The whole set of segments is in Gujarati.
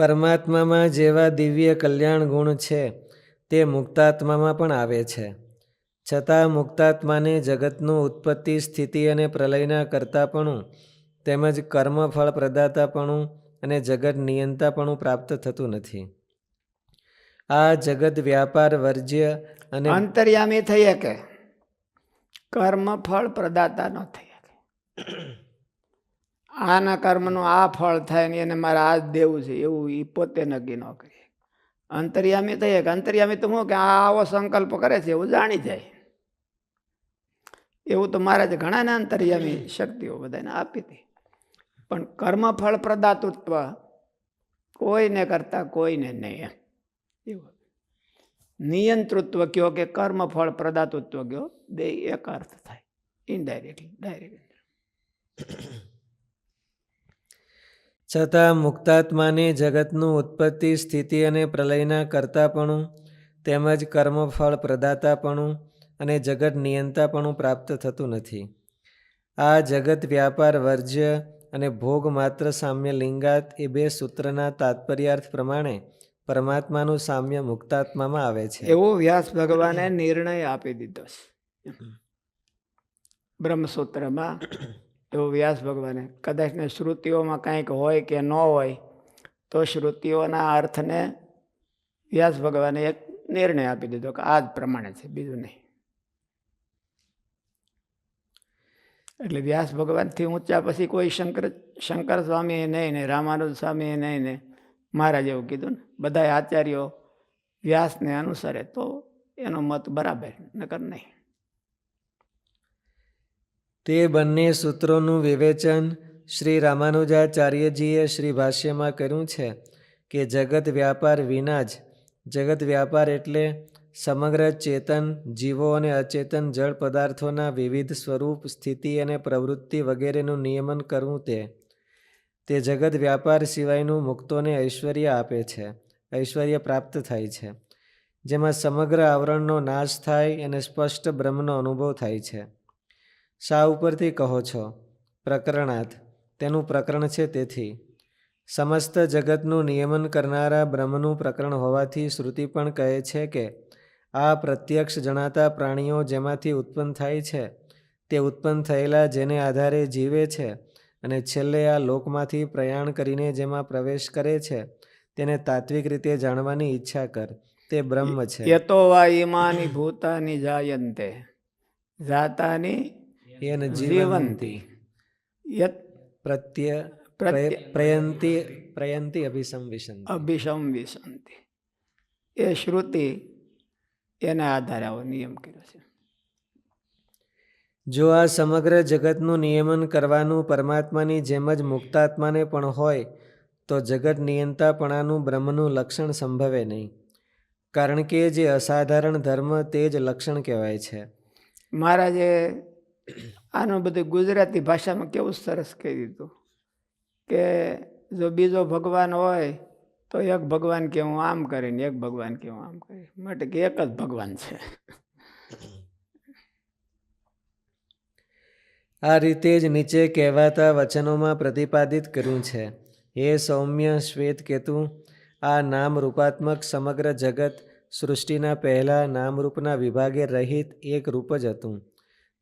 પરમાત્મામાં જેવા દિવ્ય કલ્યાણ ગુણ છે, તે મુક્તાત્મામાં પણ આવે છે. છતાં મુક્તાત્માને જગતનું ઉત્પત્તિ, સ્થિતિ અને પ્રલયના કરતાપણું તેમજ કર્મફળ પ્રદાતાપણું અને જગત નિયંતાપણું પ્રાપ્ત થતું નથી. આ જગત વ્યાપાર, વર્જ્ય અને અંતર્યામી થઈ શકે કર્મ ફળ પ્રદાતા ન થઈ શકે આના કર્મનું આ ફળ થાય ને એને મારે આ જ દેવું છે, એવું એ પોતે નક્કી ન કરીએ. અંતર્યામી થઈએ કે અંતર્યામી તો હું કે આ આવો સંકલ્પ કરે છે, એવું જાણી જાય. એવું તો મહારાજે ઘણાને અંતર્યામી શક્તિઓ બધાને આપી હતી. પણ કર્મફળ પ્રદાતૃત્વ કોઈને કરતા કોઈને નહીં એમ. એવું. નિયંતૃત્વ કયો કે કર્મફળ પ્રદાતૃત્વ કયો, બે એક અર્થ થાય. ઇનડાયરેક્ટલી ડાયરેક્ટ છતાં મુક્તાત્માને જગતનું ઉત્પત્તિ, સ્થિતિ અને પ્રલયના કરતાપણું, તેમજ કર્મફળ પ્રદાતાપણું અને જગત નિયંતાપણું પ્રાપ્ત થતું નથી. આ જગત વ્યાપાર, વર્જ્ય અને ભોગ માત્ર સામ્ય લિંગાત એ બે સૂત્રના તાત્પર્યાર્થ પ્રમાણે પરમાત્માનું સામ્ય મુક્તાત્મામાં આવે છે. એવો વ્યાસ ભગવાને નિર્ણય આપી દીધો છે. બ્રહ્મસૂત્રમાં એવો વ્યાસ ભગવાને. કદાચને શ્રુતિઓમાં કાંઈક હોય કે ન હોય, તો શ્રુતિઓના અર્થને વ્યાસ ભગવાને એક નિર્ણય આપી દીધો કે આ જ પ્રમાણે છે, બીજું નહીં. એટલે વ્યાસ ભગવાનથી ઊંચા પછી કોઈ શંકર શંકર સ્વામીએ નહીં ને રામાનુજ સ્વામીએ નહીં ને મહારાજ એવું કીધું ને બધા આચાર્યો વ્યાસને અનુસરે તો એનો મત બરાબર, નકર નહીં. તે બંને સૂત્રોનું વિવેચન શ્રી રામાનુજાચાર્યજીએ શ્રી ભાષ્યમાં કર્યું છે કે જગત વ્યાપાર વિના જ, જગત વ્યાપાર એટલે સમગ્ર ચેતન, જીવો અને અચેતન જળ પદાર્થોના વિવિધ સ્વરૂપ, સ્થિતિ અને પ્રવૃત્તિ વગેરેનું નિયમન કરવું તે. તે જગત વ્યાપાર સિવાયનું મુક્તોને ઐશ્વર્ય આપે છે, ઐશ્વર્ય પ્રાપ્ત થાય છે, જેમાં સમગ્ર આવરણનો નાશ થાય અને સ્પષ્ટ બ્રહ્મનો અનુભવ થાય છે. શા ઉપરથી કહો છો? પ્રકરણાત તેનું પ્રકરણ છે તેથી. સમસ્ત જગતનું નિયમન કરનારા બ્રહ્મનું પ્રકરણ હોવાથી શ્રુતિ પણ કહે છે કે, આ પ્રત્યક્ષ જણાતા પ્રાણીઓ જેમાંથી ઉત્પન્ન થાય છે, તે ઉત્પન્ન થયેલા જેને આધારે જીવે છે અને છેલ્લે આ લોકમાંથી પ્રયાણ કરીને જેમાં પ્રવેશ કરે છે, તેને તાત્વિક રીતે જાણવાની ઈચ્છા કર. તે બ્રહ્મ છે. યતો વા ઈમાની ભૂતાની જાયંતે. જાતાની એન जीवन्ति। यत् યત પ્રત્ય प्रयन्ति પ્રયંતિ અભિસંવિશંતિ અભિસંવિસંતિ એ શ્રુતિ એના આધારે આવો નિયમ કર્યો છે જો આ સમગ્ર જગતનું નિયમન કરવાનું પરમાત્માની જેમ જ મુક્તાત્માને પણ હોય તો જગત નિયંતાપણાનું બ્રહ્મનું લક્ષણ સંભવે નહીં કારણ કે જે અસાધારણ ધર્મ તે જ લક્ષણ કહેવાય છે મહારાજે આનું બધું ગુજરાતી ભાષામાં કેવું સરસ કહી દીધું કે જો બીજો ભગવાન હોય તો એક ભગવાન કે હું આમ કરીને એક ભગવાન કે હું આમ કરી માટે કે એક જ ભગવાન છે. આ રીતે જ નીચે કહેવાતા વચનોમાં પ્રતિપાદિત કર્યું છે. હે સૌમ્ય શ્વેત કેતુ આ નામ રૂપાત્મક સમગ્ર જગત સૃષ્ટિના પહેલા નામરૂપના વિભાગે રહિત એક રૂપ જ હતું.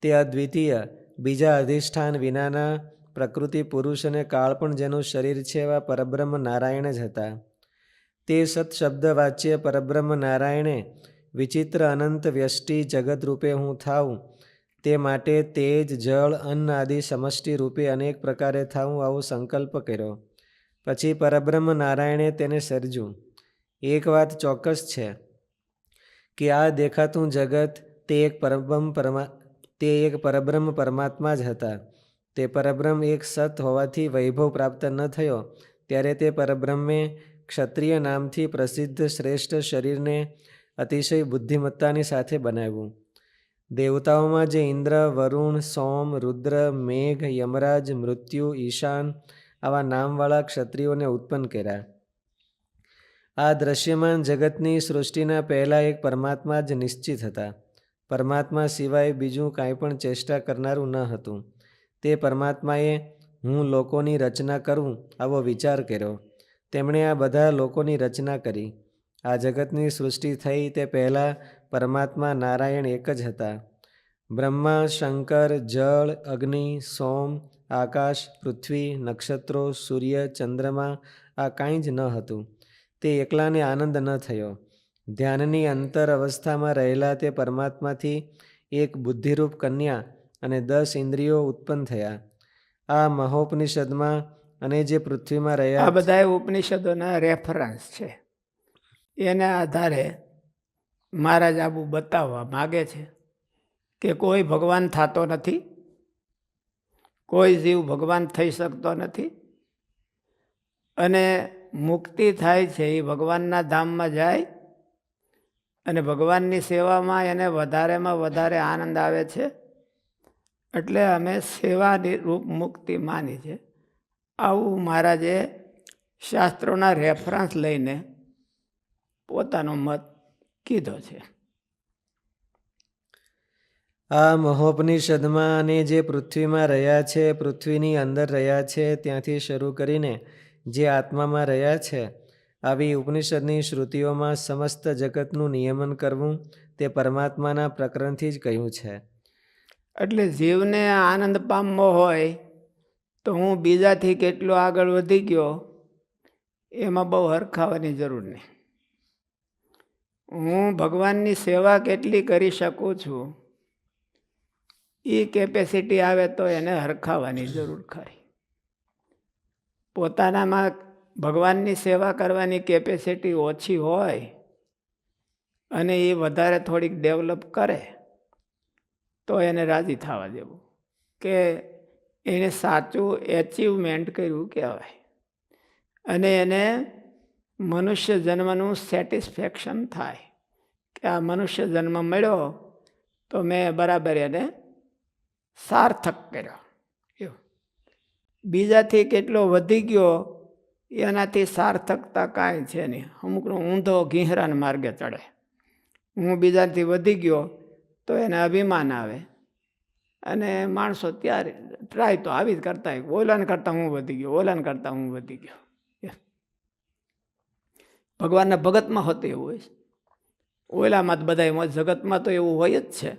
તે અદ્વિતીય. બીજા અધિષ્ઠાન વિનાના પ્રકૃતિ પુરુષ અને કાળ પણ જેનું શરીર છે એવા પરબ્રહ્મ નારાયણ જ હતા. તે સત્શબ્દ વાચ્ય પરબ્રહ્મ નારાયણે, વિચિત્ર અનંત વ્યષ્ટિ જગત રૂપે હું થાઉં. તે માટે તેજ, જળ, અન્ન આદિ સમષ્ટિ રૂપે અનેક પ્રકારે થાઉં આવો સંકલ્પ કર્યો. પછી પરબ્રહ્મ નારાયણે તેને સર્જ્યું. એક વાત ચોક્કસ છે, કે આ દેખાતું જગત તે એક પરબ્રહ્મ પરમા તે એક પરબ્રહ્મ પરમાત્મા જ હતા. તે પરબ્રહ્મ એક સત હોવાથી વૈભવ પ્રાપ્ત ન થયો. ત્યારે તે પરબ્રહ્મે ક્ષત્રિય નામથી પ્રસિદ્ધ શ્રેષ્ઠ શરીરને અતિશય બુદ્ધિમત્તાની સાથે બનાવ્યું. દેવતાઓમાં જે ઇન્દ્ર, વરુણ, સોમ, રુદ્ર, મેઘ, યમરાજ, મૃત્યુ, ઈશાન આવા નામવાળા ક્ષત્રિયોને ઉત્પન્ન કર્યા. આ દ્રશ્યમાન જગતની સૃષ્ટિના પહેલાં એક પરમાત્મા જ નિશ્ચિત હતા. પરમાત્મા સિવાય બીજું કાંઈ પણ ચેષ્ટા કરનારું ન હતું. તે પરમાત્માએ હું લોકોની રચના કરું આવો વિચાર કર્યો. તેમણે આ બધા લોકોની રચના કરી. આ જગતની સૃષ્ટિ થઈ તે પહેલાં પરમાત્મા નારાયણ એક જ હતા. બ્રહ્મા, શંકર, જળ, અગ્નિ, સોમ, આકાશ, પૃથ્વી, નક્ષત્રો, સૂર્ય, ચંદ્રમા આ કાંઈ જ ન હતું. તે એકલાને આનંદ ન થયો. ધ્યાનની અંતર અવસ્થામાં રહેલા તે પરમાત્માથી એક બુદ્ધિરૂપ કન્યા અને દસ ઇન્દ્રિયો ઉત્પન્ન થયા. આ મહોપનિષદમાં અને જે પૃથ્વીમાં રહ્યા આ બધા ઉપનિષદોના રેફરન્સ છે. એના આધારે મહારાજ આબુ બતાવવા માગે છે કે કોઈ ભગવાન થતો નથી, કોઈ જીવ ભગવાન થઈ શકતો નથી અને મુક્તિ થાય છે એ ભગવાનના ધામમાં જાય અને ભગવાનની સેવામાં એને વધારેમાં વધારે આનંદ આવે છે. એટલે અમે સેવાની રૂપ મુક્તિ માની છે. આવું મહારાજે શાસ્ત્રોના રેફરન્સ લઈને પોતાનો મત કીધો છે. આ મહોપનિષદમાં અને જે પૃથ્વીમાં રહ્યા છે, પૃથ્વીની અંદર રહ્યા છે, ત્યાંથી શરૂ કરીને જે આત્મામાં રહ્યા છે આવી ઉપનિષદની શ્રુતિઓમાં સમસ્ત જગતનું નિયમન કરવું તે પરમાત્માના પ્રકરણથી જ કહ્યું છે. એટલે જીવને આનંદ પામવો હોય તો હું બીજાથી કેટલો આગળ વધી ગયો એમાં બહુ હરખાવાની જરૂર નહીં. હું ભગવાનની સેવા કેટલી કરી શકું છું એ કેપેસિટી આવે તો એને હરખાવાની જરૂર ખરી. પોતાનામાં ભગવાનની સેવા કરવાની કેપેસિટી ઓછી હોય અને એ વધારે થોડીક ડેવલપ કરે, તો એને રાજી થવા દેવું. કે એને સાચું એચિવમેન્ટ કર્યું કહેવાય. અને એને મનુષ્ય જન્મનું સેટિસ્ફેક્શન થાય. કે આ મનુષ્ય જન્મ મળ્યો, તો મેં બરાબર એને સાર્થક કર્યો. એવું. બીજાથી કેટલો વધી ગયો એનાથી સાર્થકતા કાંઈ છે નહીં. અમુકનો ઊંધો ઘીહરાન માર્ગે ચડે. હું બીજાથી વધી ગયો તો એને અભિમાન આવે. અને માણસો ત્યારે ટ્રાય તો આવી જ કરતા ઓલાને કરતાં હું વધી ગયો, ઓલાને કરતાં હું વધી ગયો. ભગવાનના ભગતમાં હોતું એવું હોય. ઓલામાં જ બધા જગતમાં તો એવું હોય જ છે.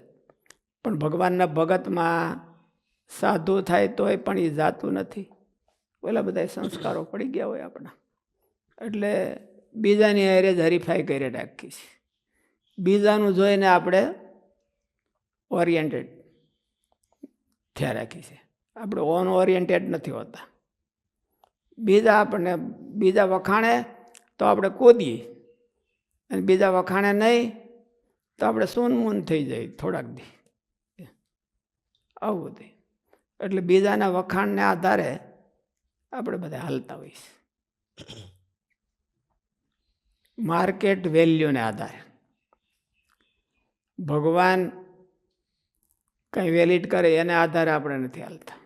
પણ ભગવાનના ભગતમાં સાધુ થાય તોય પણ એ જાતું નથી. ઓલા બધા સંસ્કારો પડી ગયા હોય આપણા. એટલે બીજાની જ હરીફાઈ કરી રાખી છે. બીજાનું જોઈને આપણે ઓરિએન્ટેડ થયા રાખી છે. આપણે ઓન ઓરિએન્ટેડ નથી હોતા. બીજા આપણને, બીજા વખાણે તો આપણે કૂદીએ. અને બીજા વખાણે નહીં, તો આપણે સૂનમૂન થઈ જાય થોડાક દી. આવું બધું. એટલે બીજાના વખાણને આધારે આપણે બધા હાલતા હોઈશ. માર્કેટ વેલ્યુને આધારે. ભગવાન કંઈ વેલિડ કરે એને આધારે આપણે નથી હાલતા.